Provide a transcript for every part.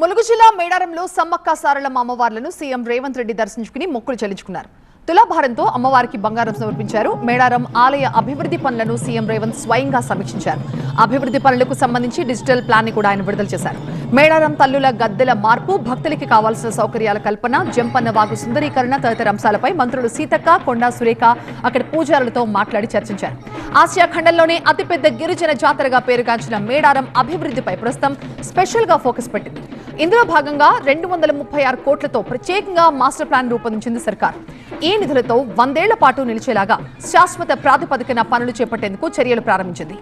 ములుగు జిల్లా మేడారంలో సమ్మక్క సారలమ్మ అమ్మవార్లను సీఎం రేవంత్ రెడ్డి దర్శించుకుని మొక్కులు చెల్లించుకున్నారు. తులాభారంతో అమ్మవారికి బంగారం సమర్పించారు. మేడారం ఆలయ అభివృద్ధి పనులను సీఎం రేవంత్ స్వయంగా సమీక్షించారు. అభివృద్ధి పనులకు సంబంధించి డిజిటల్ ప్లాన్ని కూడా ఆయన విడుదల చేశారు. మేడారం తల్లుల గద్దెల మార్పు భక్తులకి కావాల్సిన సౌకర్యాల కల్పన జంపన్న వాగు సుందరీకరణ తదితర అంశాలపై మంత్రులు సీతక్క కొండా సురేఖ అక్కడ పూజారులతో మాట్లాడి చర్చించారు. ఆసియా ఖండంలోనే అతిపెద్ద గిరిజన జాతరగా పేరుగాంచిన మేడారం అభివృద్ధిపై ప్రస్తుతం స్పెషల్గా ఫోకస్ పెట్టింది. ఇందులో భాగంగా రెండు వందల ముప్పై ఆరు కోట్లతో ప్రత్యేకంగా మాస్టర్ ప్లాన్ రూపొందించింది సర్కార్. ఈ నిధులతో వందేళ్ళ పాటు నిలిచేలాగా శాశ్వత ప్రాతిపదికన పనులు చేపట్టేందుకు చర్యలు ప్రారంభించింది.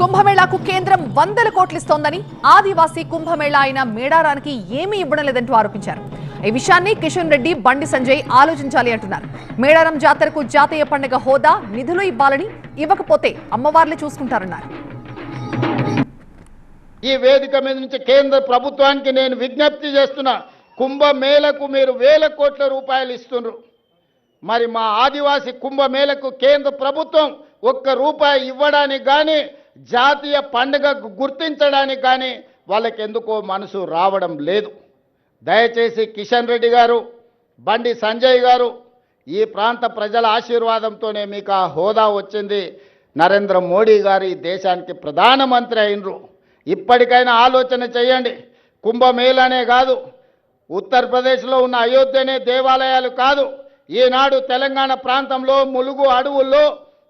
కుంభమేళాకు కేంద్రం వందల కోట్లు ఇస్తోందని ఆదివాసీ కుంభమేళా అయిన మేడారానికి ఏమీ ఇవ్వడం లేదంటూ ఆరోపించారు. ఈ విషయాన్ని కిషన్ రెడ్డి బండి సంజయ్ ఆలోచించాలి అంటున్నారు. మేడారం జాతరకు జాతీయ పండుగ హోదా నిధులు ఇవ్వాలని ఇవ్వకపోతే అమ్మవార్లే చూసుకుంటారన్నారు. ఈ వేదిక మీద నుంచి కేంద్ర ప్రభుత్వానికి నేను విజ్ఞప్తి చేస్తున్నా కుంభమేళకు మీరు వేల కోట్ల రూపాయలు ఇస్తున్నారు మరి మా ఆదివాసి కుంభమేళకు కేంద్ర ప్రభుత్వం ఒక్క రూపాయి ఇవ్వడానికి కానీ జాతీయ పండుగ గుర్తించడానికి కానీ వాళ్ళకెందుకో మనసు రావడం లేదు. దయచేసి కిషన్ రెడ్డి గారు బండి సంజయ్ గారు ఈ ప్రాంత ప్రజల ఆశీర్వాదంతోనే మీకు ఆ హోదా వచ్చింది. నరేంద్ర మోడీ గారు ఈ దేశానికి ప్రధానమంత్రి అయినరు. ఇప్పటికైనా ఆలోచన చేయండి. కుంభమేళనే కాదు ఉత్తరప్రదేశ్లో ఉన్న అయోధ్యనే దేవాలయాలు కాదు. ఈనాడు తెలంగాణ ప్రాంతంలో ములుగు అడవుల్లో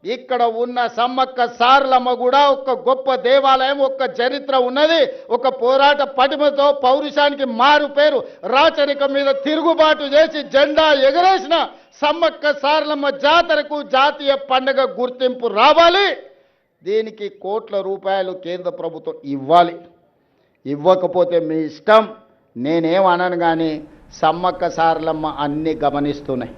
ఇక్కడ ఉన్న సమ్మక్క సారలమ్మ కూడా ఒక గొప్ప దేవాలయం ఒక చరిత్ర ఉన్నది. ఒక పోరాట పటిమతో పౌరుషానికి మారు పేరు రాచరిక మీద తిరుగుబాటు చేసి జెండా ఎగరేసిన సమ్మక్క సారలమ్మ జాతరకు జాతీయ పండుగ గుర్తింపు రావాలి. దీనికి కోట్ల రూపాయలు కేంద్ర ప్రభుత్వం ఇవ్వాలి. ఇవ్వకపోతే మీ ఇష్టం. నేనేం అనను కానీ సమ్మక్క సారలమ్మ అన్నీ గమనిస్తున్నాయి.